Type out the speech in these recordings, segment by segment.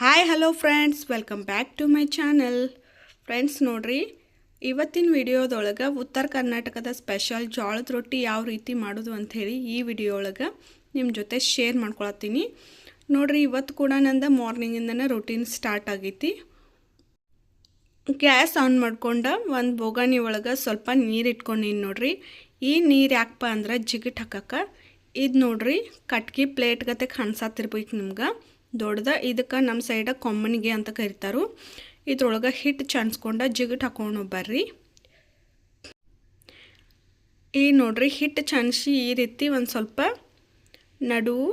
Hi hello friends welcome back to my channel friends ನೋಡ್ರಿ, ಇವತ್ತಿನ ವಿಡಿಯೋದೊಳಗೆ ಉತ್ತರ ಕರ್ನಾಟಕದ ಸ್ಪೆಷಲ್ ಜೋಳದ ರೊಟ್ಟಿ ಯಾವ ರೀತಿ ಮಾಡೋದು ಅಂಥೇಳಿ ಈ ವಿಡಿಯೋ ಒಳಗೆ ನಿಮ್ಮ ಜೊತೆ ಶೇರ್ ಮಾಡ್ಕೊಳತ್ತೀನಿ. ನೋಡ್ರಿ, ಇವತ್ತು ಕೂಡ ನಂದು ಮಾರ್ನಿಂಗಿಂದನೇ ರೊಟೀನ್ ಸ್ಟಾರ್ಟ್ ಆಗೈತಿ. ಗ್ಯಾಸ್ ಆನ್ ಮಾಡ್ಕೊಂಡು ಒಂದು ಬೋಗಾಣಿ ಒಳಗೆ ಸ್ವಲ್ಪ ನೀರು ಇಟ್ಕೊಂಡಿನಿ ನೋಡ್ರಿ. ಈ ನೀರು ಯಾಕಪ್ಪ ಅಂದ್ರೆ ಜಿಗಿಟ್ ಹಾಕಕ್ಕೆ ಇದು ನೋಡ್ರಿ, ಕಟ್ಗೆ ಪ್ಲೇಟ್ ಗತೆ ಕಾಣಿಸತ್ತಿರ್ಬೇಕು ನಿಮ್ಗೆ. ದೊಡ್ಡದ. ಇದಕ್ಕೆ ನಮ್ಮ ಸೈಡ ಕೊಮ್ಮನಿಗೆ ಅಂತ ಕರಿತಾರು. ಇದ್ರೊಳಗೆ ಹಿಟ್ಟು ಚಾಣಿಸ್ಕೊಂಡ ಜಿಗಟ್ ಹಾಕೊಂಡು ಬರ್ರಿ. ಈ ನೋಡ್ರಿ ಹಿಟ್ಟು ಚಾಣಿಸಿ ಈ ರೀತಿ ಒಂದು ಸ್ವಲ್ಪ ನಡುವು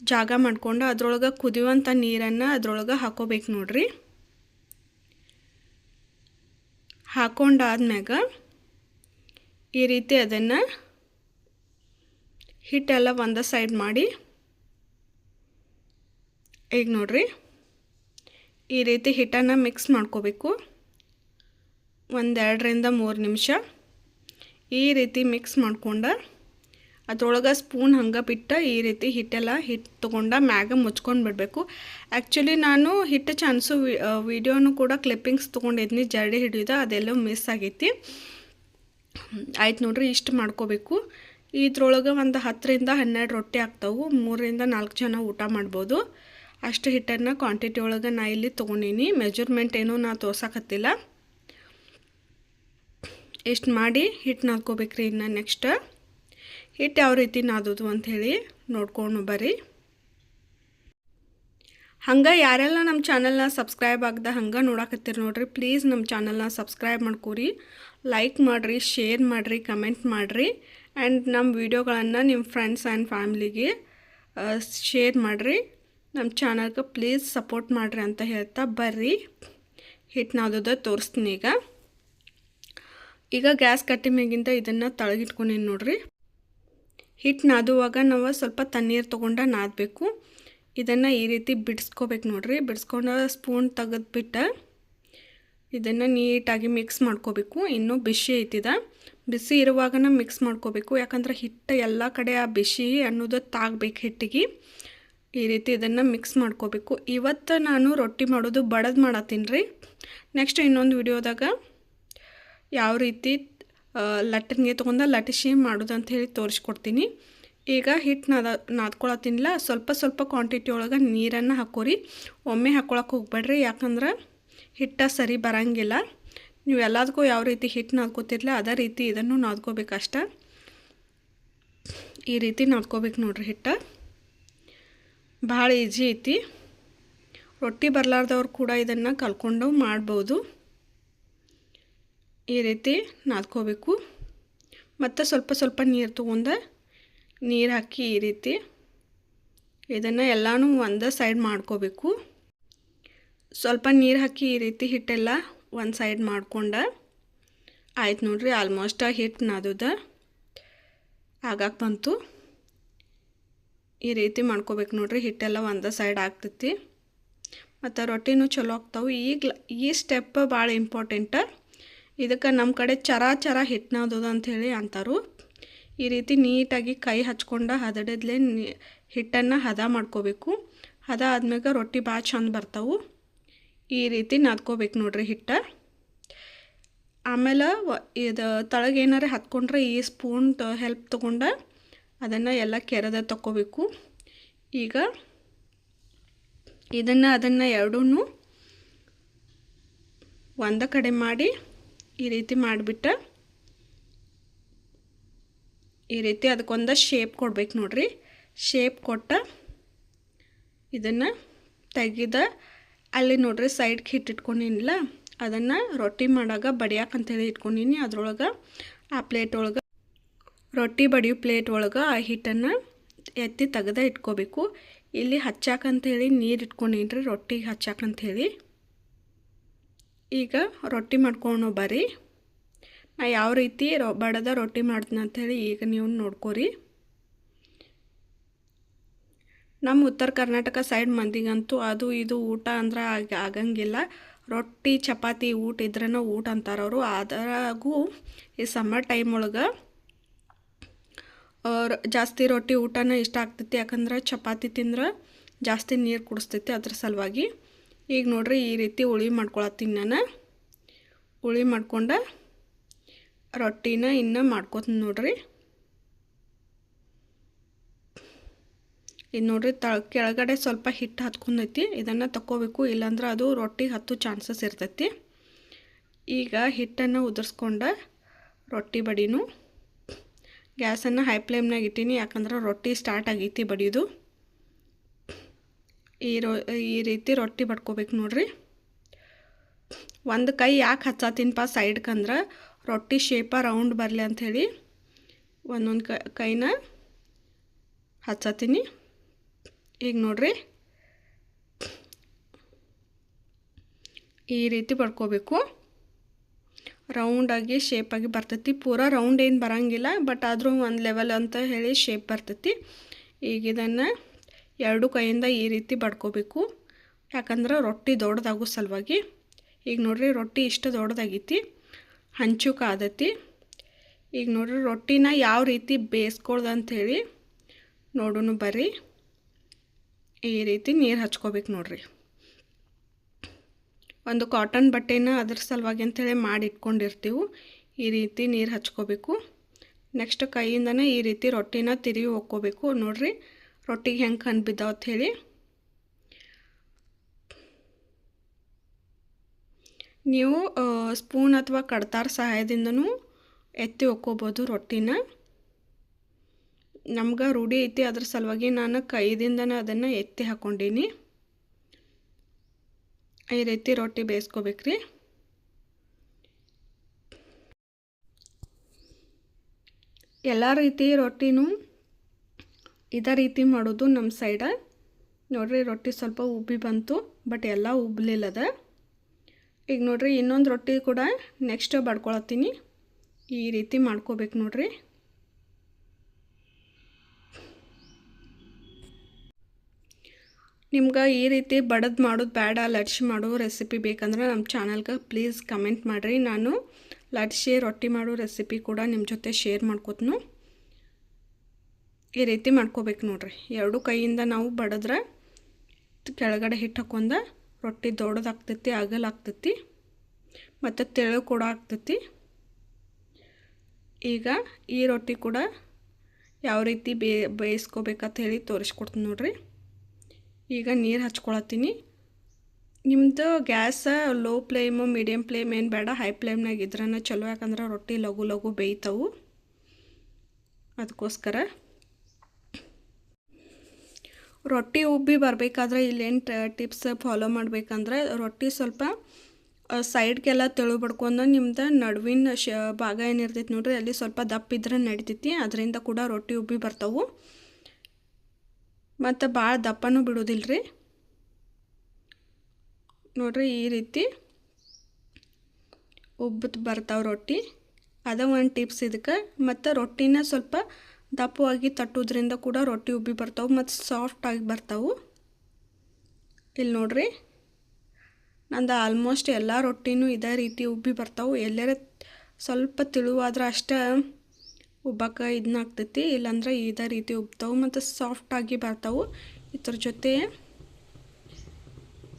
ಜಾಗ ಮಾಡ್ಕೊಂಡು ಅದ್ರೊಳಗೆ ಕುದಿಯುವಂಥ ನೀರನ್ನು ಅದ್ರೊಳಗೆ ಹಾಕೋಬೇಕು ನೋಡ್ರಿ. ಹಾಕೊಂಡಾದ್ಮ್ಯಾಗ ಈ ರೀತಿ ಅದನ್ನು ಹಿಟ್ಟೆಲ್ಲ ಒಂದು ಸೈಡ್ ಮಾಡಿ ಈಗ ನೋಡ್ರಿ. ಈ ರೀತಿ ಹಿಟ್ಟನ್ನು ಮಿಕ್ಸ್ ಮಾಡ್ಕೋಬೇಕು. ಒಂದೆರಡರಿಂದ ಮೂರು ನಿಮಿಷ. ಈ ರೀತಿ ಮಿಕ್ಸ್ ಮಾಡ್ಕೊಂಡು ಅದ್ರೊಳಗೆ ಸ್ಪೂನ್ ಹಂಗೆ ಬಿಟ್ಟು ಈ ರೀತಿ ಹಿಟ್ಟೆಲ್ಲ ಹಿಟ್ಟು ತೊಗೊಂಡು ಮ್ಯಾಗ ಮುಚ್ಕೊಂಡು ಬಿಡಬೇಕು. ಆ್ಯಕ್ಚುಲಿ ನಾನು ಹಿಟ್ಟು ಚಾನ್ಸು ವಿಡಿಯೋನು ಕೂಡ ಕ್ಲಿಪ್ಪಿಂಗ್ಸ್ ತೊಗೊಂಡಿದ್ನಿ ಜಡಿ ಹಿಡಿಯೋದು ಅದೆಲ್ಲೋ ಮಿಸ್ ಆಗೈತಿ. ಆಯ್ತು ನೋಡ್ರಿ, ಇಷ್ಟು ಮಾಡ್ಕೋಬೇಕು. ಇದ್ರೊಳಗೆ ಒಂದು ಹತ್ತರಿಂದ ಹನ್ನೆರಡು ರೊಟ್ಟಿ ಆಗ್ತಾವೆ. ಮೂರರಿಂದ ನಾಲ್ಕು ಜನ ಊಟ ಮಾಡ್ಬೋದು. ಅಷ್ಟು ಹಿಟ್ಟನ್ನು ಕ್ವಾಂಟಿಟಿ ಒಳಗೆ ನಾ ಇಲ್ಲಿ ತೊಗೊಂಡೀನಿ. ಮೆಜರ್ಮೆಂಟ್ ಏನೂ ನಾ ತೋರ್ಸಕತ್ತಿಲ್ಲ. ಇಷ್ಟು ಮಾಡಿ ಹಿಟ್ಟು ನಾದ್ಕೋಬೇಕ್ರಿ ಇನ್ನು ನೆಕ್ಸ್ಟ್ ಹಿಟ್ಟು ಯಾವ ರೀತಿ ನಾದೋದು ಅಂಥೇಳಿ ನೋಡ್ಕೊಂಡು ಬರ್ರಿ. ಹಂಗೆ ಯಾರೆಲ್ಲ ನಮ್ಮ ಚಾನಲ್ನ ಸಬ್ಸ್ಕ್ರೈಬ್ ಆಗ್ದೆ ಹಂಗೆ ನೋಡಕತ್ತೀರಿ ನೋಡ್ರಿ. ಪ್ಲೀಸ್ ನಮ್ಮ ಚಾನಲ್ನ ಸಬ್ಸ್ಕ್ರೈಬ್ ಮಾಡ್ಕೊರಿ. ಲೈಕ್ ಮಾಡಿರಿ ಶೇರ್ ಮಾಡಿರಿ ಕಮೆಂಟ್ ಮಾಡಿರಿ. ಆ್ಯಂಡ್ ನಮ್ಮ ವೀಡಿಯೋಗಳನ್ನು ನಿಮ್ಮ ಫ್ರೆಂಡ್ಸ್ ಆ್ಯಂಡ್ ಫ್ಯಾಮ್ಲಿಗೆ ಶೇರ್ ಮಾಡಿರಿ. ನಮ್ಮ ಚಾನಲ್ಗೆ ಪ್ಲೀಸ್ ಸಪೋರ್ಟ್ ಮಾಡಿರಿ ಅಂತ ಹೇಳ್ತಾ ಬರ್ರಿ. ಹಿಟ್ಟು ನಾದೋದ ತೋರಿಸ್ತೀನಿ ಈಗ. ಈಗ ಗ್ಯಾಸ್ ಕಟ್ಟಿ ಇದನ್ನು ತಳಗಿಟ್ಕೊಂಡೇನು ನೋಡ್ರಿ. ಹಿಟ್ಟು ನಾದುವಾಗ ನಾವು ಸ್ವಲ್ಪ ತಣ್ಣೀರು ತೊಗೊಂಡು ನಾದಬೇಕು. ಇದನ್ನು ಈ ರೀತಿ ಬಿಡಿಸ್ಕೋಬೇಕು ನೋಡ್ರಿ. ಬಿಡಿಸ್ಕೊಂಡು ಸ್ಪೂನ್ ತೆಗೆದ್ಬಿಟ್ಟು ಇದನ್ನು ನೀಟಾಗಿ ಮಿಕ್ಸ್ ಮಾಡ್ಕೋಬೇಕು. ಇನ್ನೂ ಬಿಸಿ ಐತಿದ. ಬಿಸಿ ಇರುವಾಗನ ಮಿಕ್ಸ್ ಮಾಡ್ಕೋಬೇಕು. ಯಾಕಂದ್ರೆ ಹಿಟ್ಟು ಎಲ್ಲ ಕಡೆ ಆ ಬಿಸಿ ಅನ್ನೋದು ತಾಗಬೇಕು ಹಿಟ್ಟಿಗೆ. ಈ ರೀತಿ ಇದನ್ನು ಮಿಕ್ಸ್ ಮಾಡ್ಕೋಬೇಕು. ಇವತ್ತು ನಾನು ರೊಟ್ಟಿ ಮಾಡೋದು ಬಡದು ಮಾಡತ್ತೀನಿ ರೀ. ನೆಕ್ಸ್ಟ್ ಇನ್ನೊಂದು ವಿಡಿಯೋದಾಗ ಯಾವ ರೀತಿ ಲಟ್ಟಣಿಗೆ ತೊಗೊಂಡ ಲಟಿಸಿ ಮಾಡೋದು ಅಂತ ಹೇಳಿ ತೋರಿಸ್ಕೊಡ್ತೀನಿ. ಈಗ ಹಿಟ್ಟು ನಾದ ನಾದ್ಕೊಳತ್ತೀನಿಲ್ಲ ಸ್ವಲ್ಪ ಸ್ವಲ್ಪ ಕ್ವಾಂಟಿಟಿ ಒಳಗೆ ನೀರನ್ನು ಹಾಕೋರಿ. ಒಮ್ಮೆ ಹಾಕ್ಕೊಳಕ್ಕೆ ಹೋಗ್ಬೇಡ್ರಿ, ಯಾಕಂದ್ರೆ ಹಿಟ್ಟ ಸರಿ ಬರೋಂಗಿಲ್ಲ. ನೀವು ಎಲ್ಲದಕ್ಕೂ ಯಾವ ರೀತಿ ಹಿಟ್ಟು ನಾದ್ಕೋತಿರ್ಲ, ಅದೇ ರೀತಿ ಇದನ್ನು ನಾದ್ಕೋಬೇಕಷ್ಟ. ಈ ರೀತಿ ನಾದ್ಕೋಬೇಕು ನೋಡ್ರಿ ಹಿಟ್ಟು. ಭಾಳ ಈಜಿ ಐತಿ. ರೊಟ್ಟಿ ಬರಲಾರ್ದವ್ರು ಕೂಡ ಇದನ್ನು ಕಲ್ಕೊಂಡು ಮಾಡ್ಬೋದು. ಈ ರೀತಿ ನಾದ್ಕೋಬೇಕು. ಮತ್ತು ಸ್ವಲ್ಪ ಸ್ವಲ್ಪ ನೀರು ತೊಗೊಂಡು ನೀರು ಹಾಕಿ ಈ ರೀತಿ ಇದನ್ನು ಎಲ್ಲನೂ ಒಂದು ಸೈಡ್ ಮಾಡ್ಕೋಬೇಕು. ಸ್ವಲ್ಪ ನೀರು ಹಾಕಿ ಈ ರೀತಿ ಹಿಟ್ಟೆಲ್ಲ ಒಂದು ಸೈಡ್ ಮಾಡ್ಕೊಂಡು ಆಯ್ತು ನೋಡ್ರಿ ಆಲ್ಮೋಸ್ಟ್ ಹಿಟ್ಟು ನಾದದ. ಆಗಕ್ಕೆ ಬಂತು. ಈ ರೀತಿ ಮಾಡ್ಕೋಬೇಕು ನೋಡ್ರಿ, ಹಿಟ್ಟೆಲ್ಲ ಒಂದು ಸೈಡ್ ಆಗ್ತೈತಿ. ಮತ್ತು ರೊಟ್ಟಿನೂ ಚಲೋ ಆಗ್ತಾವೆ. ಈಗ ಈ ಸ್ಟೆಪ್ ಭಾಳ ಇಂಪಾರ್ಟೆಂಟ ಇದಕ್ಕೆ ನಮ್ಮ ಕಡೆ ಚರ ಚರ ಹಿಟ್ಟು ನಾದೋದು ಅಂಥೇಳಿ ಅಂತಾರು. ಈ ರೀತಿ ನೀಟಾಗಿ ಕೈ ಹಚ್ಕೊಂಡು ಹದಡದ್ಲೆ ಹಿಟ್ಟನ್ನು ಹದ ಮಾಡ್ಕೋಬೇಕು. ಹದ ಆದ್ಮ್ಯಾಗ ರೊಟ್ಟಿ ಭಾಳ ಚಂದ ಬರ್ತಾವೆ. ಈ ರೀತಿ ನಾದ್ಕೋಬೇಕು ನೋಡ್ರಿ ಹಿಟ್ಟ. ಆಮೇಲೆ ಇದು ತಳಗೆ ಏನಾರ ಹತ್ಕೊಂಡ್ರೆ ಈ ಸ್ಪೂನ್ ಹೆಲ್ಪ್ ತೊಗೊಂಡು ಅದನ್ನು ಎಲ್ಲ ಕೆರೆದ ತಗೋಬೇಕು ಈಗ ಇದನ್ನು ಅದನ್ನು ಎರಡೂ ಒಂದ ಕಡೆ ಮಾಡಿ ಈ ರೀತಿ ಮಾಡಿಬಿಟ್ಟ ಈ ರೀತಿ ಅದಕ್ಕೊಂದು ಶೇಪ್ ಕೊಡ್ಬೇಕು ನೋಡ್ರಿ. ಶೇಪ್ ಕೊಟ್ಟ ಇದನ್ನು ತೆಗೆದ ಅಲ್ಲಿ ನೋಡ್ರಿ ಸೈಡ್ಗೆ ಹಿಟ್ಟು ಇಟ್ಕೊಂಡಿನಿಲ್ಲ ಅದನ್ನು ರೊಟ್ಟಿ ಮಾಡಾಗ ಬಡಿಯಾಕಂತೇಳಿ ಇಟ್ಕೊಂಡಿನಿ. ಅದ್ರೊಳಗೆ ಆ ಪ್ಲೇಟ್ ಒಳಗೆ ರೊಟ್ಟಿ ಬಡಿಯೋ ಪ್ಲೇಟ್ ಒಳಗೆ ಆ ಹಿಟ್ಟನ್ನು ಎತ್ತಿ ತೆಗೆದ ಇಟ್ಕೋಬೇಕು. ಇಲ್ಲಿ ಹಚ್ಚಾಕಂಥೇಳಿ ನೀರು ಇಟ್ಕೊಂಡಿನ್ರಿ, ರೊಟ್ಟಿಗೆ ಹಚ್ಚಾಕಂಥೇಳಿ ಈಗ ರೊಟ್ಟಿ ಮಾಡ್ಕೊಂಡು ಬರ್ರಿ. ನಾ ಯಾವ ರೀತಿ ರೊ, ಬಡದ ರೊಟ್ಟಿ ಮಾಡ್ತೀನಿ ಅಂಥೇಳಿ ಈಗ ನೀವು ನೋಡ್ಕೋರಿ. ನಮ್ಮ ಉತ್ತರ ಕರ್ನಾಟಕ ಸೈಡ್ ಮಂದಿಗಂತೂ ಅದು ಇದು ಊಟ ಅಂದ್ರೆ ಆಗ, ಆಗಂಗಿಲ್ಲ. ರೊಟ್ಟಿ, ಚಪಾತಿ, ಊಟ ಇದ್ರನ ಊಟ ಅಂತಾರವರು. ಅದರಾಗೂ ಈ ಸಮ್ಮರ್ ಟೈಮ್ ಒಳಗೆ ಜಾಸ್ತಿ ರೊಟ್ಟಿ ಊಟನೂ ಇಷ್ಟ ಆಗ್ತೈತಿ, ಯಾಕಂದ್ರೆ ಚಪಾತಿ ತಿಂದ್ರೆ ಜಾಸ್ತಿ ನೀರು ಕುಡಿಸ್ತೈತಿ ಅದ್ರ ಸಲುವಾಗಿ. ಈಗ ನೋಡ್ರಿ ಈ ರೀತಿ ಉಳಿ ಮಾಡ್ಕೊಳತ್ತೀನಿ ನಾನು. ಉಳಿ ಮಾಡ್ಕೊಂಡು ರೊಟ್ಟಿನ ಇನ್ನು ಮಾಡ್ಕೊತೀನಿ ನೋಡ್ರಿ. ಇದು ನೋಡ್ರಿ ತ ಕೆಳಗಡೆ ಸ್ವಲ್ಪ ಹಿಟ್ಟು ಹತ್ಕೊಂಡೈತಿ, ಇದನ್ನು ತಗೋಬೇಕು ಇಲ್ಲಾಂದ್ರೆ ಅದು ರೊಟ್ಟಿ ಹತ್ತು ಚಾನ್ಸಸ್ ಇರ್ತೈತಿ. ಈಗ ಹಿಟ್ಟನ್ನು ಉದುರ್ಸ್ಕೊಂಡು ರೊಟ್ಟಿ ಬಡಿನು ಗ್ಯಾಸನ್ನು ಹೈ ಫ್ಲೇಮ್ನಾಗ ಇಟ್ಟೀನಿ, ಯಾಕಂದ್ರೆ ರೊಟ್ಟಿ ಸ್ಟಾರ್ಟ್ ಆಗೈತಿ ಬಡಿಯೋದು. ಈ ರೊ, ಈ ರೀತಿ ರೊಟ್ಟಿ ಬಡ್ಕೋಬೇಕು ನೋಡ್ರಿ. ಒಂದು ಕೈ ಯಾಕೆ ಹಚ್ಚಾತೀನಪ್ಪ ಸೈಡ್ಕಂದ್ರೆ ರೊಟ್ಟಿ ಶೇಪ ರೌಂಡ್ ಬರಲಿ ಅಂಥೇಳಿ ಒಂದೊಂದು ಕೈನ ಹಚ್ಚತೀನಿ. ಈಗ ನೋಡ್ರಿ. ಈ ರೀತಿ ಬಡ್ಕೋಬೇಕು. ರೌಂಡಾಗಿ ಶೇಪಾಗಿ ಬರ್ತೈತಿ. ಪೂರಾ ರೌಂಡ್ ಏನು ಬರೋಂಗಿಲ್ಲ, ಬಟ್ ಆದರೂ ಒಂದು ಲೆವೆಲ್ ಅಂತ ಹೇಳಿ ಶೇಪ್ ಬರ್ತೈತಿ. ಈಗ ಇದನ್ನು ಎರಡು ಕೈಯಿಂದ ಈ ರೀತಿ ಬಡ್ಕೋಬೇಕು. ಯಾಕಂದ್ರೆ ರೊಟ್ಟಿ ದೊಡ್ಡದಾಗೋ ಸಲುವಾಗಿ. ಈಗ ನೋಡ್ರಿ ರೊಟ್ಟಿ ಇಷ್ಟು ದೊಡ್ಡದಾಗೈತಿ. ಹಂಚು ಕಾದತಿ ಈಗ ನೋಡಿರಿ ರೊಟ್ಟಿನ ಯಾವ ರೀತಿ ಬೇಯಿಸ್ಕೊಳ್ದು ಅಂಥೇಳಿ ನೋಡೋಣ ಬರ್ರಿ. ಈ ರೀತಿ ನೀರು ಹಚ್ಕೋಬೇಕು ನೋಡ್ರಿ. ಒಂದು ಕಾಟನ್ ಬಟ್ಟೆನ ಅದ್ರ ಸಲುವಾಗಿ ಅಂಥೇಳಿ ಮಾಡಿ ಇಟ್ಕೊಂಡಿರ್ತೀವಿ ಈ ರೀತಿ ನೀರು ಹಚ್ಕೋಬೇಕು. ನೆಕ್ಸ್ಟ್ ಕೈಯಿಂದನೇ ಈ ರೀತಿ ರೊಟ್ಟಿನ ತಿರುವಿ ಹೋಗ್ಕೋಬೇಕು ನೋಡ್ರಿ, ರೊಟ್ಟಿಗೆ ಹೆಂಗೆ ಕಣ್ಣು ಬಿದ್ದಾವ ಹೇಳಿ. ನೀವು ಸ್ಪೂನ್ ಅಥವಾ ಕಡ್ತಾರ ಸಹಾಯದಿಂದನೂ ಎತ್ತಿ ಒಕ್ಕೋಬೋದು ರೊಟ್ಟಿನ. ನಮ್ಗೆ ರೂಢಿ ಐತಿ, ಅದ್ರ ಸಲುವಾಗಿ ನಾನು ಕೈದಿಂದನೇ ಅದನ್ನು ಎತ್ತಿ ಹಾಕ್ಕೊಂಡೀನಿ ಈ ರೀತಿ ರೊಟ್ಟಿ ಬೇಯಿಸ್ಕೋಬೇಕ್ರಿ. ಎಲ್ಲ ರೀತಿ ರೊಟ್ಟಿನೂ ಇದೇ ರೀತಿ ಮಾಡೋದು ನಮ್ಮ ಸೈಡ. ನೋಡ್ರಿ ರೊಟ್ಟಿ ಸ್ವಲ್ಪ ಉಬ್ಬಿ ಬಂತು, ಬಟ್ ಎಲ್ಲ ಉಬ್ಬಲಿಲ್ಲದ ಈಗ ನೋಡ್ರಿ ಇನ್ನೊಂದು ರೊಟ್ಟಿ ಕೂಡ ನೆಕ್ಸ್ಟ್ ಬಡ್ಕೊಳತ್ತೀನಿ. ಈ ರೀತಿ ಮಾಡ್ಕೋಬೇಕು ನೋಡ್ರಿ. ನಿಮ್ಗೆ ಈ ರೀತಿ ಬಡದು ಮಾಡೋದು ಬೇಡ ಲಟ್ಸಿ ಮಾಡೋ ರೆಸಿಪಿ ಬೇಕಂದ್ರೆ ನಮ್ಮ ಚಾನಲ್ಗೆ ಪ್ಲೀಸ್ ಕಮೆಂಟ್ ಮಾಡಿರಿ. ನಾನು ಲಟ್ಸಿ ರೊಟ್ಟಿ ಮಾಡೋ ರೆಸಿಪಿ ಕೂಡ ನಿಮ್ಮ ಜೊತೆ ಶೇರ್ ಮಾಡ್ಕೋತನು. ಈ ರೀತಿ ಮಾಡ್ಕೋಬೇಕು ನೋಡ್ರಿ. ಎರಡು ಕೈಯಿಂದ ನಾವು ಬಡದ್ರೆ ಕೆಳಗಡೆ ಹಿಟ್ಟು ಹಾಕೊಂಡ ರೊಟ್ಟಿ ದೊಡ್ಡದಾಗ್ತೈತಿ ಅಗಲಾಗ್ತೈತಿ ಮತ್ತು ತೆಳು ಕೂಡ ಆಗ್ತೈತಿ. ಈಗ ಈ ರೊಟ್ಟಿ ಕೂಡ ಯಾವ ರೀತಿ ಬೇಯಿಸ್ಕೋಬೇಕಂತ ಹೇಳಿ ತೋರಿಸ್ಕೊಡ್ತೀನಿ ನೋಡ್ರಿ. ಈಗ ನೀರು ಹಚ್ಕೊಳತ್ತೀನಿ. ನಿಮ್ಮದು gas low flame medium flame ಏನು ಬೇಡ ಹೈ ಫ್ಲೇಮ್ನಾಗ ಇದ್ರನ ಚಲೋ, ಯಾಕಂದ್ರೆ ರೊಟ್ಟಿ ಲಘು ಲಘು ಬೇಯ್ತವು. ಅದಕ್ಕೋಸ್ಕರ ರೊಟ್ಟಿ ಉಬ್ಬಿ ಬರಬೇಕಾದ್ರೆ ಇಲ್ಲೇನು ಟಿಪ್ಸ್ ಫಾಲೋ ಮಾಡಬೇಕಂದ್ರೆ ರೊಟ್ಟಿ ಸ್ವಲ್ಪ ಸೈಡ್ಗೆಲ್ಲ ತೆಳು ಬಡ್ಕೊಂಡು ನಿಮ್ದು ನಡುವಿನ ಶ, ಭಾಗ ಏನಿರ್ತೈತಿ ನೋಡ್ರಿ, ಅಲ್ಲಿ ಸ್ವಲ್ಪ ದಪ್ಪ ಇದ್ರೆ ನಡಿತೈತಿ, ಅದರಿಂದ ಕೂಡ ರೊಟ್ಟಿ ಉಬ್ಬಿ ಬರ್ತಾವೆ. ಮತ್ತು ಭಾಳ ದಪ್ಪನೂ ಬಿಡೋದಿಲ್ಲ ರೀ ನೋಡ್ರಿ ಈ ರೀತಿ ಉಬ್ಬತ್ತು ಬರ್ತಾವೆ ರೊಟ್ಟಿ. ಅದ ಒಂದು ಟಿಪ್ಸ್ ಇದಕ್ಕೆ. ಮತ್ತು ರೊಟ್ಟಿನ ಸ್ವಲ್ಪ ದಪ್ಪವಾಗಿ ತಟ್ಟೋದ್ರಿಂದ ಕೂಡ ರೊಟ್ಟಿ ಉಬ್ಬಿ ಬರ್ತಾವೆ ಮತ್ತು ಸಾಫ್ಟಾಗಿ ಬರ್ತಾವೆ. ಇಲ್ಲಿ ನೋಡ್ರಿ. ನಂದು ಆಲ್ಮೋಸ್ಟ್ ಎಲ್ಲ ರೊಟ್ಟಿನೂ ಇದೇ ರೀತಿ ಉಬ್ಬಿ ಬರ್ತಾವೆ. ಎಲ್ಲರ ಸ್ವಲ್ಪ ತಿಳುವಾದ್ರೆ ಅಷ್ಟೇ ಉಬ್ಬಕ್ಕೆ ಇದನ್ನ ಆಗ್ತೈತಿ ಇಲ್ಲಾಂದ್ರೆ ಇದೇ ರೀತಿ ಉಬ್ತಾವೆ ಮತ್ತು ಸಾಫ್ಟಾಗಿ ಬರ್ತಾವೆ. ಇದ್ರ ಜೊತೆ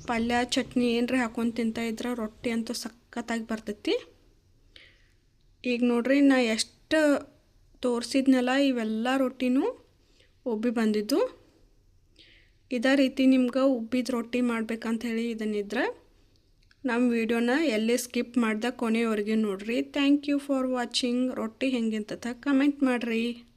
ಪಲ್ಯ, ಚಟ್ನಿ ಏನರ ಹಾಕೊಂಡು ತಿಂತಾ ಇದ್ರೆ ರೊಟ್ಟಿ ಅಂತೂ ಸಖತ್ತಾಗಿ ಬರ್ತೈತಿ. ಈಗ ನೋಡ್ರಿ ನಾ ಎಷ್ಟು ತೋರಿಸಿದ್ನಲ್ಲ ಇವೆಲ್ಲ ರೊಟ್ಟಿನೂ ಉಬ್ಬಿ ಬಂದಿದ್ದು. ಇದೇ ರೀತಿ ನಿಮ್ಗೆ ಉಬ್ಬಿದ ರೊಟ್ಟಿ ಮಾಡ್ಬೇಕಂತ ಹೇಳಿ ಇದನ್ನಿದ್ರೆ. ನಮ್ಮ ವಿಡಿಯೋನ ಎಲ್ಲಿ ಸ್ಕಿಪ್ ಮಾಡ್ದೆ ಕೊನೆಯವರೆಗೆ ನೋಡ್ರಿ. ಥ್ಯಾಂಕ್ ಯು ಫಾರ್ ವಾಚಿಂಗ್ ರೊಟ್ಟಿ ಹೆಂಗಿಂತ ಕಮೆಂಟ್ ಮಾಡಿರಿ.